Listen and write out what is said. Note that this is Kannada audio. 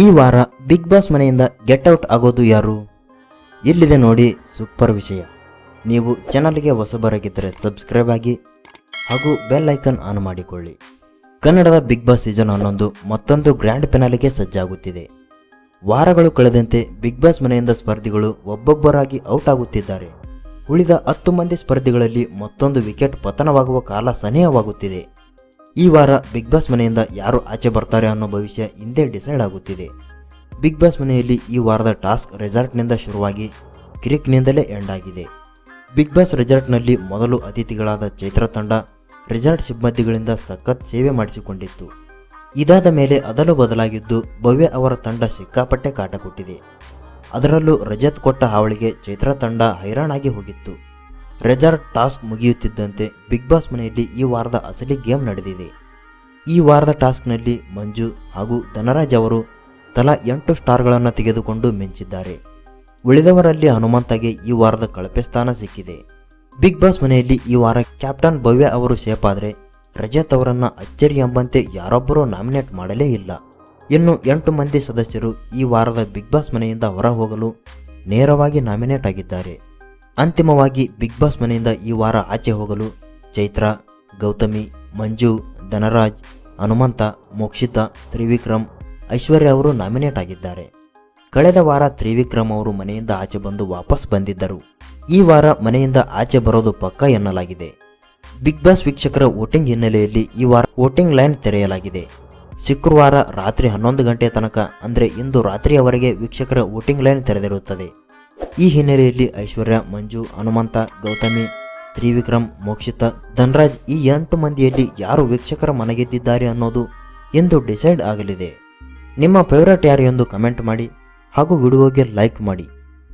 ಈ ವಾರ ಬಿಗ್ ಬಾಸ್ ಮನೆಯಿಂದ ಗೆಟ್ ಔಟ್ ಆಗೋದು ಯಾರು? ಇಲ್ಲಿದೆ ನೋಡಿ ಸೂಪರ್ ವಿಷಯ. ನೀವು ಚಾನಲ್ಗೆ ಹೊಸಬರಾಗಿದ್ದರೆ ಸಬ್ಸ್ಕ್ರೈಬ್ ಆಗಿ ಹಾಗೂ ಬೆಲ್ ಐಕನ್ ಆನ್ ಮಾಡಿಕೊಳ್ಳಿ. ಕನ್ನಡದ ಬಿಗ್ ಬಾಸ್ ಸೀಸನ್ ಹನ್ನೊಂದು ಮತ್ತೊಂದು ಗ್ರ್ಯಾಂಡ್ ಪೆನಾಲಿಗೆ ಸಜ್ಜಾಗುತ್ತಿದೆ. ವಾರಗಳು ಕಳೆದಂತೆ ಬಿಗ್ ಬಾಸ್ ಮನೆಯಿಂದ ಸ್ಪರ್ಧಿಗಳು ಒಬ್ಬೊಬ್ಬರಾಗಿ ಔಟ್ ಆಗುತ್ತಿದ್ದಾರೆ. ಉಳಿದ ಹತ್ತು ಮಂದಿ ಸ್ಪರ್ಧಿಗಳಲ್ಲಿ ಮತ್ತೊಂದು ವಿಕೆಟ್ ಪತನವಾಗುವ ಕಾಲ ಸನಿಹವಾಗುತ್ತಿದೆ. ಈ ವಾರ ಬಿಗ್ ಬಾಸ್ ಮನೆಯಿಂದ ಯಾರು ಆಚೆ ಬರ್ತಾರೆ ಅನ್ನೋ ಭವಿಷ್ಯ ಹಿಂದೆ ಡಿಸೈಡ್ ಆಗುತ್ತಿದೆ. ಬಿಗ್ ಬಾಸ್ ಮನೆಯಲ್ಲಿ ಈ ವಾರದ ಟಾಸ್ಕ್ ರೆಸಾರ್ಟ್ನಿಂದ ಶುರುವಾಗಿ ಕ್ರಿಕ್ನಿಂದಲೇ ಎಂಡ್ ಆಗಿದೆ. ಬಿಗ್ ಬಾಸ್ ರೆಸಾರ್ಟ್ನಲ್ಲಿ ಮೊದಲು ಅತಿಥಿಗಳಾದ ಚೈತ್ರ ತಂಡ, ರೆಸಾರ್ಟ್ ಸಿಬ್ಬಂದಿಗಳಿಂದ ಸಖತ್ ಸೇವೆ ಮಾಡಿಸಿಕೊಂಡಿತ್ತು. ಇದಾದ ಮೇಲೆ ಅದಲು ಬದಲಾಗಿದ್ದು ಭವ್ಯ ಅವರ ತಂಡ ಸಿಕ್ಕಾಪಟ್ಟೆ ಕಾಟ ಕೊಟ್ಟಿದೆ ಅದರಲ್ಲೂ ರಜತ್ ಕೊಟ್ಟ ಹಾವಳಿಗೆ ಚೈತ್ರ ತಂಡ ಹೈರಾಣಾಗಿ ಹೋಗಿತ್ತು. ರೆಸಾರ್ಟ್ ಟಾಸ್ಕ್ ಮುಗಿಯುತ್ತಿದ್ದಂತೆ ಬಿಗ್ ಬಾಸ್ ಮನೆಯಲ್ಲಿ ಈ ವಾರದ ಅಸಲಿ ಗೇಮ್ ನಡೆದಿದೆ. ಈ ವಾರದ ಟಾಸ್ಕ್ನಲ್ಲಿ ಮಂಜು ಹಾಗೂ ಧನರಾಜ್ ಅವರು ತಲಾ ಎಂಟು ಸ್ಟಾರ್ಗಳನ್ನು ತೆಗೆದುಕೊಂಡು ಮಿಂಚಿದ್ದಾರೆ. ಉಳಿದವರಲ್ಲಿ ಹನುಮಂತಗೆ ಈ ವಾರದ ಕಳಪೆ ಸ್ಥಾನ ಸಿಕ್ಕಿದೆ. ಬಿಗ್ ಬಾಸ್ ಮನೆಯಲ್ಲಿ ಈ ವಾರ ಕ್ಯಾಪ್ಟನ್ ಭವ್ಯ ಅವರು ಸೇಫ್ ಆದರೆ ರಜತ್ ಅವರನ್ನು ಅಚ್ಚರಿ ಎಂಬಂತೆ ಯಾರೊಬ್ಬರೂ ನಾಮಿನೇಟ್ ಮಾಡಲೇ ಇಲ್ಲ. ಇನ್ನು ಎಂಟು ಮಂದಿ ಸದಸ್ಯರು ಈ ವಾರದ ಬಿಗ್ ಬಾಸ್ ಮನೆಯಿಂದ ಹೊರ ಹೋಗಲು ನೇರವಾಗಿ ನಾಮಿನೇಟ್ ಆಗಿದ್ದಾರೆ. ಅಂತಿಮವಾಗಿ ಬಿಗ್ ಬಾಸ್ ಮನೆಯಿಂದ ಈ ವಾರ ಆಚೆ ಹೋಗಲು ಚೈತ್ರ, ಗೌತಮಿ, ಮಂಜು, ಧನರಾಜ್, ಹನುಮಂತ, ಮೋಕ್ಷಿತ, ತ್ರಿವಿಕ್ರಮ್, ಐಶ್ವರ್ಯ ಅವರು ನಾಮಿನೇಟ್ ಆಗಿದ್ದಾರೆ. ಕಳೆದ ವಾರ ತ್ರಿವಿಕ್ರಮ್ ಅವರು ಮನೆಯಿಂದ ಆಚೆ ಬಂದು ವಾಪಸ್ ಬಂದಿದ್ದರು. ಈ ವಾರ ಮನೆಯಿಂದ ಆಚೆ ಬರೋದು ಪಕ್ಕ ಎನ್ನಲಾಗಿದೆ. ಬಿಗ್ ಬಾಸ್ ವೀಕ್ಷಕರ ವೋಟಿಂಗ್ ಹಿನ್ನೆಲೆಯಲ್ಲಿ ಈ ವಾರ ವೋಟಿಂಗ್ ಲೈನ್ ತೆರೆಯಲಾಗಿದೆ. ಶುಕ್ರವಾರ ರಾತ್ರಿ ಹನ್ನೊಂದು ಗಂಟೆ ತನಕ, ಅಂದರೆ ಇಂದು ರಾತ್ರಿಯವರೆಗೆ ವೀಕ್ಷಕರ ವೋಟಿಂಗ್ ಲೈನ್ ತೆರೆದಿರುತ್ತದೆ. ಈ ಹಿನ್ನೆಲೆಯಲ್ಲಿ ಐಶ್ವರ್ಯ, ಮಂಜು, ಹನುಮಂತ, ಗೌತಮಿ, ತ್ರಿವಿಕ್ರಮ್, ಮೋಕ್ಷಿತ, ಧನ್ರಾಜ್ ಈ ಎಂಟು ಮಂದಿಯಲ್ಲಿ ಯಾರು ವೀಕ್ಷಕರ ಮನೆಗೆದ್ದಿದ್ದಾರೆ ಅನ್ನೋದು ಎಂದು ಡಿಸೈಡ್ ಆಗಲಿದೆ. ನಿಮ್ಮ ಫೇವರೇಟ್ ಯಾರು ಎಂದು ಕಮೆಂಟ್ ಮಾಡಿ ಹಾಗೂ ವಿಡಿಯೋಗೆ ಲೈಕ್ ಮಾಡಿ.